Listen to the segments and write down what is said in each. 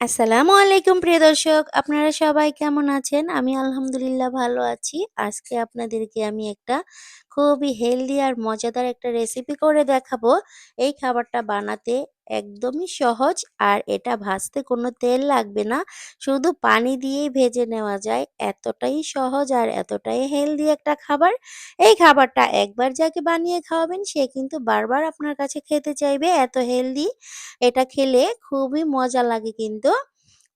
আসসালামু আলাইকুম, প্রিয় দর্শক। আপনারা সবাই কেমন আছেন? আমি আলহামদুলিল্লাহ ভালো আছি। আজকে আপনাদেরকে আমি একটা খুবই হেলদি আর মজাদার একটা রেসিপি করে দেখাবো। এই খাবারটা বানাতে একদমই সহজ আর এটা ভাজতে কোনো তেল লাগবে না। শুধু পানি দিয়েই ভেজে নেওয়া যায়। এতটাই সহজ আর এতটাই হেলদি একটা খাবার। এই খাবারটা একবার যাকে বানিয়ে খাওয়াবেন, সে কিন্তু বারবার আপনার কাছে খেতে চাইবে এত হেলদি। এটা খেলে খুবই মজা লাগে কিন্তু।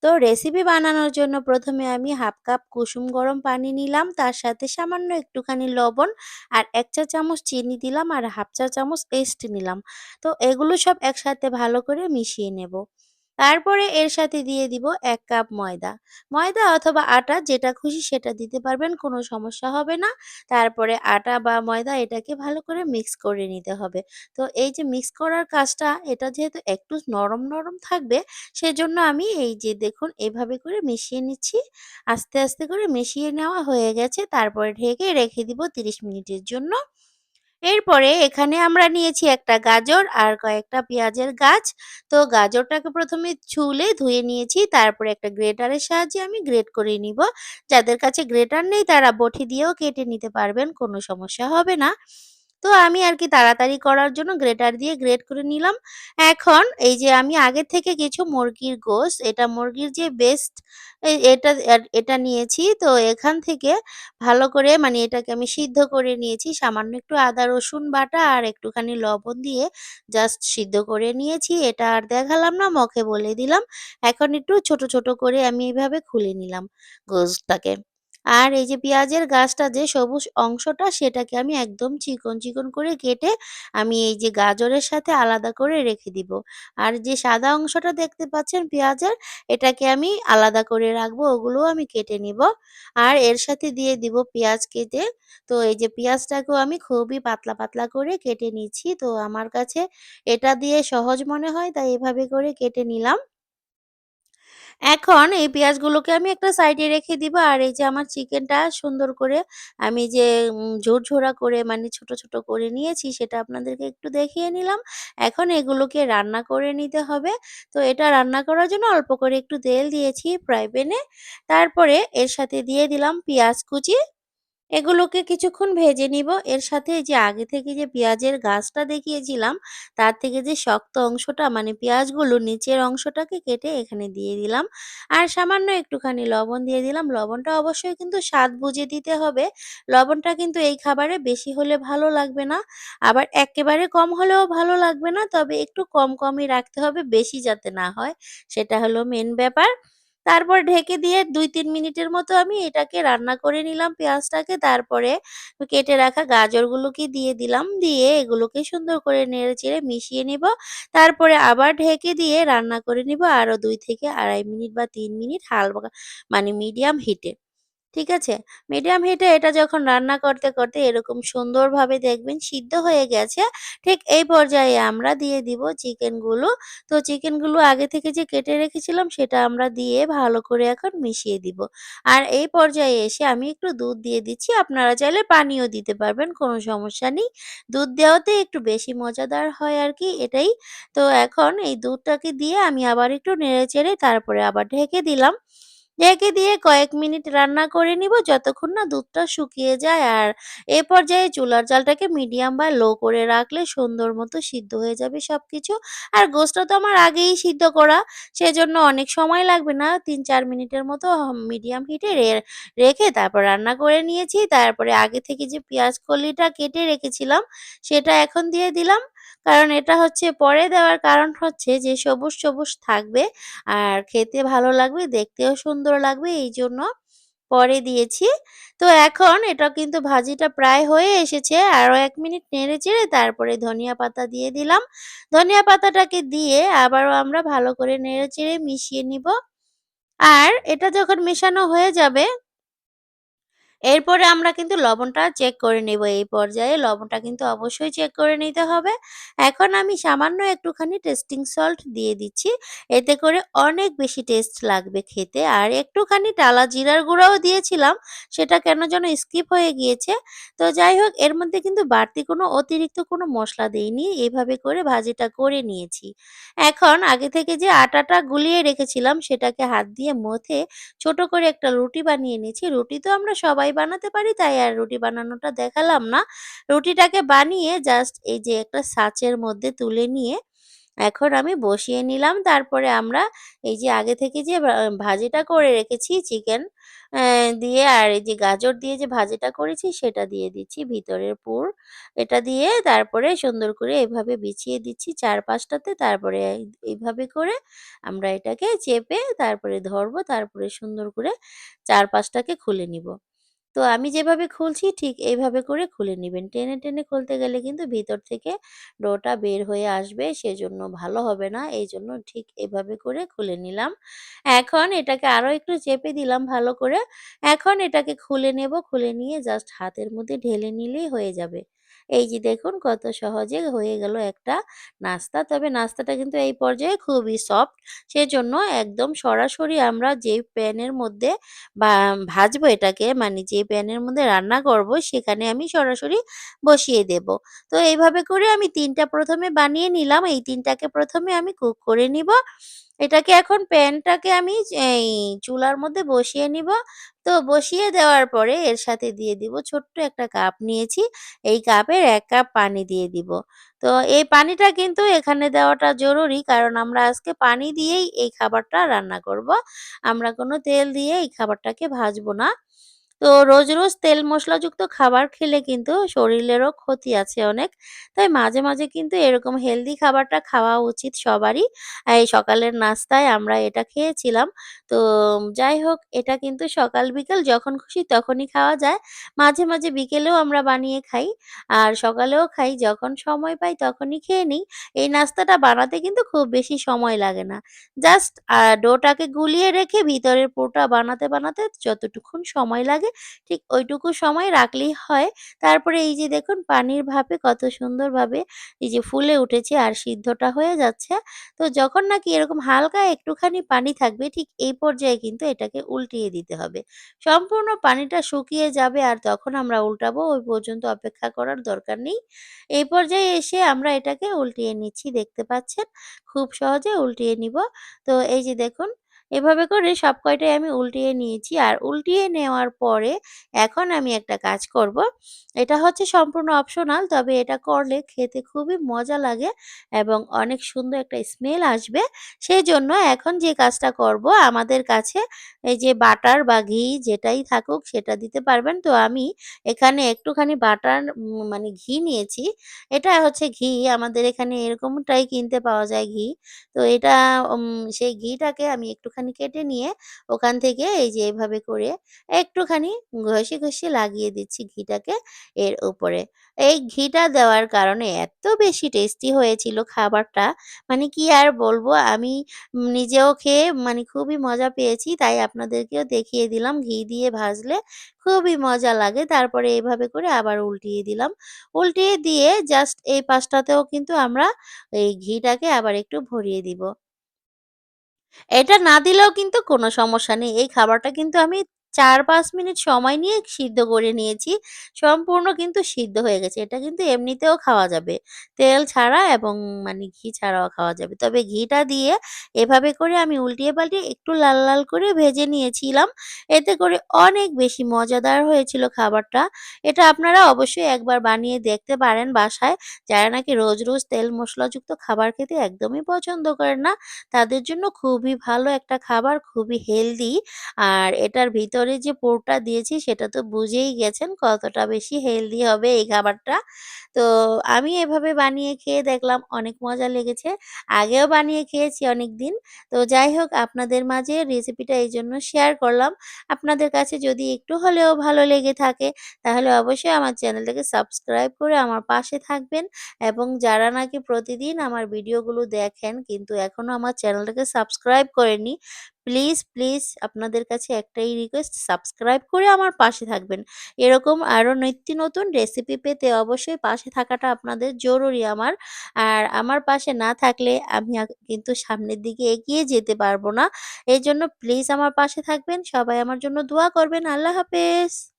তো রেসিপি বানানোর জন্য প্রথমে আমি হাফ কাপ কুসুম গরম পানি নিলাম। তার সাথে সামান্য একটুখানি লবণ আর এক চা চামচ চিনি দিলাম আর হাফ চা চামচ পেস্ট নিলাম। তো এগুলো সব একসাথে ভালো করে মিশিয়ে নেব। তারপরে এর সাথে দিয়ে দিব এক কাপ ময়দা। ময়দা অথবা আটা যেটা খুশি সেটা দিতে পারবেন কোনো সমস্যা হবে না। তারপরে আটা বা ময়দা এটাকে ভালো করে মিক্স করে নিতে হবে। তো এই যে মিক্স করার কাজটা এটা যেহেতু একটু নরম, নরম থাকবে সেজন্য আমি এই যে দেখুন এভাবে করে মিশিয়ে নিচ্ছি। আস্তে, আস্তে করে মিশিয়ে নেওয়া হয়ে গেছে। তারপরে ঢেকে রেখে দিব ৩০ মিনিটের জন্য। এরপরে এখানে আমরা নিয়েছি একটা গাজর আর কয়েকটা পেঁয়াজের গাছ। তো গাজরটাকে প্রথমে ছুলে ধুয়ে নিয়েছি। তারপরে একটা গ্রেটারের সাহায্যে আমি গ্রেট করে নিব। যাদের কাছে গ্রেটার নেই তারা বটি দিয়েও কেটে নিতে পারবেন, কোনো সমস্যা হবে না। তো আমি আর কি তাড়াতাড়ি করার জন্য গ্রেটার দিয়ে গ্রেট করে নিলাম। এখন এই যে আমি আগের থেকে কিছু মুরগির গোশত, এটা মুরগির যে বেস্ট এটা এটা নিয়েছি। তো এখান থেকে ভালো করে মানে এটাকে আমি সিদ্ধ করে নিয়েছি। সামান্য একটু আদা রসুন বাটা আর একটুখানি লবণ দিয়ে জাস্ট সিদ্ধ করে নিয়েছি। এটা আর দেখালাম না, মুখে বলে দিলাম। এখন একটু ছোট, ছোট করে আমি এভাবে খুলে নিলাম গোশতটাকে। আর এই যে পেঁয়াজের গাছটা যে সবুজ অংশটা সেটাকে আমি একদম চিকন, চিকন করে কেটে আমি এই যে গাজরের সাথে আলাদা করে রেখে দিব। আর যে সাদা অংশটা দেখতে পাচ্ছেন পেঁয়াজের এটাকে আমি আলাদা করে রাখব, ওগুলোও আমি কেটে নিব। আর এর সাথে দিয়ে দিব পেঁয়াজ কেটে। তো এই যে পেঁয়াজটাকেও আমি খুবই পাতলা, পাতলা করে কেটে নিচ্ছি। তো আমার কাছে এটা দিয়ে সহজ মনে হয় তাই এভাবে করে কেটে নিলাম। এখন এই পেঁয়াজগুলোকে আমি একটা সাইডে রেখে দিব। আর এই যে আমার চিকেনটা সুন্দর করে আমি যে ঝোরঝোরা করে মানে ছোট, ছোট করে নিয়েছি সেটা আপনাদেরকে একটু দেখিয়ে নিলাম। এখন এগুলোকে রান্না করে নিতে হবে। তো এটা রান্না করার জন্য অল্প করে একটু তেল দিয়েছি ফ্রাই প্যানে। তারপরে এর সাথে দিয়ে দিলাম পেঁয়াজ কুচি। এগুলোকে কিছুক্ষণ ভেজে নিব। এর সাথে যে আগে থেকে যে পেঁয়াজের গাছটা দেখিয়েছিলাম, তার থেকে যে শক্ত অংশটা মানে পেঁয়াজগুলো নিচের অংশটাকে কেটে এখানে দিয়ে দিলাম। আর সামান্য একটুখানি লবণ দিয়ে দিলাম। লবণটা অবশ্যই কিন্তু স্বাদ বুঝে দিতে হবে। লবণটা কিন্তু এই খাবারে বেশি হলে ভালো লাগবে না। আবার একেবারে কম হলেও ভালো লাগবে না। তবে একটু কম, কমই রাখতে হবে বেশি যাতে না হয়। সেটা হলো মেন ব্যাপার। তারপর ঢেকে দিয়ে ২-৩ মিনিটের মতো আমি এটাকে রান্না করে নিলাম পেঁয়াজটাকে। তারপরে কেটে রাখা গাজরগুলোকে দিয়ে দিলাম। দিয়ে এগুলোকে সুন্দর করে নেড়ে-চেড়ে মিশিয়ে নিব। তারপরে আবার ঢেকে দিয়ে রান্না করে নিব আরও দুই থেকে ২.৫ মিনিট বা তিন মিনিট হালকা মানে মিডিয়াম হিটে। ঠিক আছে? মিডিয়াম হিটে এটা যখন রান্না করতে, করতে এরকম সুন্দরভাবে দেখবেন সিদ্ধ হয়ে গেছে। ঠিক এই পর্যায়ে আমরা দিয়ে দিব চিকেনগুলো। তো চিকেনগুলো আগে থেকে যে কেটে রেখেছিলাম সেটা আমরা দিয়ে ভালো করে এখন মিশিয়ে দিব। আর এই পর্যায়ে এসে আমি একটু দুধ দিয়ে দিচ্ছি। আপনারা চাইলে পানিও দিতে পারবেন, কোনো সমস্যা নেই। দুধ দেওয়াতে একটু বেশি মজাদার হয় আর কি এটাই। তো এখন এই দুধটাকে দিয়ে আমি আবার একটু নেড়ে-চেড়ে তারপরে আবার ঢেকে দিলাম। ঢেকে দিয়ে কয়েক মিনিট রান্না করে নিব যতক্ষণ না দুধটা শুকিয়ে যায়। আর এ পর্যায়ে চুলার জালটাকে মিডিয়াম বা লো করে রাখলে সুন্দর মতো সিদ্ধ হয়ে যাবে সব কিছু আর গোশতটা তো আমার আগেই সিদ্ধ করা, সেজন্য অনেক সময় লাগবে না। ৩-৪ মিনিটের মতো মিডিয়াম হিটে রেখে তারপর রান্না করে নিয়েছি। তারপরে আগে থেকে যে পেঁয়াজ কলিটা কেটে রেখেছিলাম সেটা এখন দিয়ে দিলাম। কারণ এটা হচ্ছে পরে দেওয়ার কারণ হচ্ছে যে সবুজ, সবুজ থাকবে আর খেতে ভালো লাগবে, দেখতেও সুন্দর লাগবে এই জন্য পরে দিয়েছি। তো এখন এটা কিন্তু ভাজিটা প্রায় হয়ে এসেছে। আরও এক মিনিট নেড়ে-চেড়ে তারপরে ধনিয়া পাতা দিয়ে দিলাম। ধনিয়া পাতাটাকে দিয়ে আবারও আমরা ভালো করে নেড়ে-চেড়ে মিশিয়ে নিব। আর এটা যখন মেশানো হয়ে যাবে এরপরে আমরা কিন্তু লবণটা চেক করে নেব এই পর্যায়ে লবণটা কিন্তু অবশ্যই চেক করে নিতে হবে। এখন আমি সামান্য একটুখানি টেস্টিং সল্ট দিয়ে দিচ্ছি। এতে করে অনেক বেশি টেস্ট লাগবে খেতে। আর একটুখানি টালা জিরার গুঁড়াও দিয়েছিলাম। সেটা কেন যেন স্কিপ হয়ে গিয়েছে। তো যাই হোক, এর মধ্যে কিন্তু বাড়তি কোনো অতিরিক্ত কোনো মশলা দেইনি। এইভাবে করে ভাজিটা করে নিয়েছি। এখন আগে থেকে যে আটাটা গুলিয়ে রেখেছিলাম, সেটাকে হাত দিয়ে মথে ছোট করে একটা রুটি বানিয়ে নিয়েছি। রুটি তো আমরা সবাই বানাতে পারি, তাই আর রুটি বানানোটা দেখালাম না। রুটিটাকে বানিয়ে জাস্ট এই যে একটা ছাঁচের মধ্যে তুলে নিয়ে এখন আমি বসিয়ে নিলাম। তারপরে আমরা এই যে আগে থেকে যে ভাজিটা করে রেখেছি চিকেন দিয়ে আর এই যে গাজর দিয়ে যে ভাজিটা করেছি সেটা দিয়ে দিচ্ছি ভিতরের পুর। এটা দিয়ে তারপরে সুন্দর করে এভাবে বিছিয়ে দিচ্ছি চার পাঁচটাতে তারপরে এইভাবে করে আমরা এটাকে চেপে তারপরে ধরবো। তারপরে সুন্দর করে ৪-৫ টাকে খুলে নিব। তো আমি যেভাবে খুলছি ঠিক এইভাবে করে খুলে নেবেন টেনে, টেনে খুলতে গেলে কিন্তু ভিতর থেকে ডোটা বের হয়ে আসবে সেজন্য ভালো হবে না। এই জন্য ঠিক এভাবে করে খুলে নিলাম। এখন এটাকে আরও একটু চেপে দিলাম ভালো করে। এখন এটাকে খুলে নেব। খুলে নিয়ে জাস্ট হাতের মধ্যে ঢেলে নিলেই হয়ে যাবে। এই যে দেখুন কত সহজে হয়ে গেল একটা নাস্তা। তবে নাস্তাটা কিন্তু এই পর্যায়ে খুবই সফট। সেজন্য একদম সরাসরি আমরা যেই প্যানের মধ্যে ভাজবো এটাকে মানে যে প্যানের মধ্যে রান্না করব সেখানে আমি সরাসরি বসিয়ে দেব। তো এইভাবে করে আমি তিনটা প্রথমে বানিয়ে নিলাম। এই তিনটাকে প্রথমে আমি কুক করে নিব। এটাকে এখন প্যানটাকে আমি এই চুলার মধ্যে বসিয়ে নিব। তো বসিয়ে দেওয়ার পরে এর সাথে দিয়ে দিব ছোট্ট একটা কাপ নিয়েছি। এই কাপের এক কাপ পানি দিয়ে দিব। তো এই পানিটা কিন্তু এখানে দেওয়াটা জরুরি কারণ আমরা আজকে পানি দিয়েই এই খাবারটা রান্না করব। আমরা কোনো তেল দিয়ে এই খাবারটাকে ভাজবো না। তো রোজ, রোজ তেল মশলাযুক্ত খাবার খেলে কিন্তু শরীরেরও ক্ষতি আছে অনেক। তাই মাঝে, মাঝে কিন্তু এরকম হেলদি খাবারটা খাওয়া উচিত সবারই। এই সকালের নাস্তায় আমরা এটা খেয়েছিলাম। তো যাই হোক এটা কিন্তু সকাল বিকাল যখন খুশি তখনই খাওয়া যায়। মাঝে, মাঝে বিকেলেও আমরা বানিয়ে খাই। আর সকালেও খাই যখন সময় পাই তখনই খেয়ে নিই। এই নাস্তাটা বানাতে কিন্তু খুব বেশি সময় লাগে না। জাস্ট ডোটাকে গুলিয়ে রেখে ভিতরের পুরটা বানাতে, বানাতে যতটুকুন সময় লাগে ঠিক ওইটুকু সময় রাখলেই হয়। তারপরে এই যে দেখুন পানির ভাপে কত সুন্দরভাবে এই যে ফুলে উঠেছে আর সিদ্ধটা হয়ে যাচ্ছে। তো যখন নাকি এরকম হালকা একটুখানি পানি থাকবে ঠিক এই পর্যায়ে কিন্তু এটাকে উল্টিয়ে দিতে হবে। সম্পূর্ণ পানিটা শুকিয়ে যাবে আর তখন আমরা উল্টাবো, ওই পর্যন্ত অপেক্ষা করার দরকার নেই। এই পর্যায়ে এসে আমরা এটাকে উল্টিয়ে নিচ্ছি, দেখতে পাচ্ছেন। খুব সহজে উল্টিয়ে নিব। তো এই যে দেখুন এভাবে করে সব কয়টাই আমি উল্টিয়ে নিয়েছি। আর উল্টিয়ে নেওয়ার পরে এখন আমি একটা কাজ করব। এটা হচ্ছে সম্পূর্ণ অপশনাল তবে এটা করলে খেতে খুবই মজা লাগে এবং অনেক সুন্দর একটা স্মেল আসবে। সেই জন্য এখন যে কাজটা করব, আমাদের কাছে এই যে বাটার বা ঘি যেটাই থাকুক সেটা দিতে পারবেন। তো আমি এখানে একটুখানি বাটার মানে ঘি নিয়েছি। এটা হচ্ছে ঘি, আমাদের এখানে এরকমটাই কিনতে পাওয়া যায় ঘি। তো এটা সেই ঘিটাকে আমি একটুখানি কেটে নিয়ে ওখান থেকে এই যে এভাবে করে একটুখানি ঘষে, ঘষে লাগিয়ে দিচ্ছি ঘিটাকে এর উপরে। এই ঘিটা দেওয়ার কারণে এত বেশি টেস্টি হয়েছিল খাবারটা মানে কি আর বলব আমি নিজেও খেয়ে মানে খুবই মজা পেয়েছি। তাই আপনাদেরকেও দেখিয়ে দিলাম ঘি দিয়ে ভাজলে খুবই মজা লাগে। তারপরে এভাবে করে আবার উল্টিয়ে দিলাম। উল্টিয়ে দিয়ে জাস্ট এই পাশটাতেও কিন্তু আমরা এই ঘিটাকে আবার একটু ভরিয়ে দিব। এটা না দিলেও কিন্তু কোনো সমস্যা নেই। এই খাবারটা কিন্তু আমি ৪-৫ মিনিট সময় নিয়ে সিদ্ধ করে নিয়েছি। সম্পূর্ণ কিন্তু সিদ্ধ হয়ে গেছে। এটা কিন্তু এমনিতেও খাওয়া যাবে। তেল ছাড়া এবং মানে ঘি ছাড়াও খাওয়া যাবে। তবে ঘিটা দিয়ে এভাবে করে আমি উল্টিয়ে পাল্টিয়ে একটু লাল, লাল করে ভেজে নিয়েছিলাম। এতে করে অনেক বেশি মজাদার হয়েছিল খাবারটা। এটা আপনারা অবশ্যই একবার বানিয়ে দেখতে পারেন বাসায়। যারা নাকি রোজ, রোজ তেল মশলাযুক্ত খাবার খেতে একদমই পছন্দ করেন না তাদের জন্য খুবই ভালো একটা খাবার, খুবই হেলদি। আর এটার ভিতরে যে পুরটা দিয়েছি সেটা তো বুঝেই গেছেন কতটা বেশি হেলদি হবে এই খাবারটা। তো আমি এভাবে বানিয়ে খেয়ে দেখলাম অনেক মজা লেগেছে। আগেও বানিয়ে খেয়েছি অনেক দিন তো যাই হোক আপনাদের মাঝে রেসিপিটা এই জন্য শেয়ার করলাম। আপনাদের কাছে যদি একটু হলেও ভালো লেগে থাকে তাহলে অবশ্যই আমার চ্যানেলটাকে সাবস্ক্রাইব করে আমার পাশে থাকবেন এবং যারা নাকি প্রতিদিন আমার ভিডিওগুলো দেখেন কিন্তু এখনও আমার চ্যানেলটাকে সাবস্ক্রাইব করেননি, প্লিজ, প্লিজ আপনাদের কাছে একটাই রিকোয়েস্ট সাবস্ক্রাইব করে আমার পাশে থাকবেন। এরকম আরও নিত্য নতুন রেসিপি পেতে অবশ্যই পাশে থাকাটা আপনাদের জরুরি আমার। আর আমার পাশে না থাকলে আমি কিন্তু সামনের দিকে এগিয়ে যেতে পারব না। এই জন্য প্লিজ আমার পাশে থাকবেন। সবাই আমার জন্য দোয়া করবেন। আল্লাহ হাফেজ।